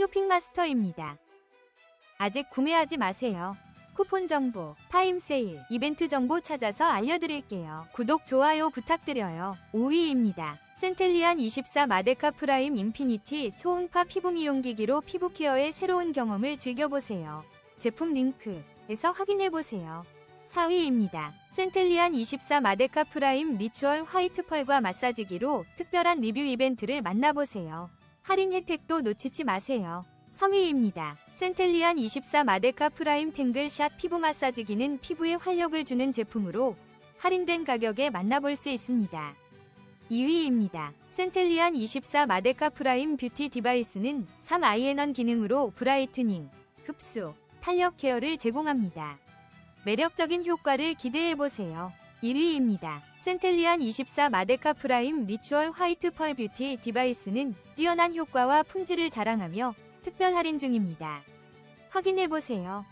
쇼핑마스터입니다. 아직 구매하지 마세요. 쿠폰 정보, 타임 세일, 이벤트 정보 찾아서 알려드릴게요. 구독, 좋아요 부탁드려요. 5위입니다. 센텔리안 24 마데카 프라임 인피니티 초음파 피부 미용기기로 피부 케어의 새로운 경험을 즐겨보세요. 제품 링크에서 확인해보세요. 4위입니다. 센텔리안 24 마데카 프라임 리추얼 화이트 펄과 마사지기로 특별한 리뷰 이벤트를 만나보세요. 할인 혜택도 놓치지 마세요. 3위입니다. 센텔리안 24 마데카 프라임 탱글샷 피부 마사지기는 피부에 활력을 주는 제품으로 할인된 가격에 만나볼 수 있습니다. 2위입니다. 센텔리안 24 마데카 프라임 뷰티 디바이스는 3아이에넌 기능으로 브라이트닝, 흡수, 탄력 케어를 제공합니다. 매력적인 효과를 기대해보세요. 1위입니다. 센텔리안 24 마데카 프라임 리추얼 화이트 펄 뷰티 디바이스는 뛰어난 효과와 품질을 자랑하며 특별 할인 중입니다. 확인해보세요.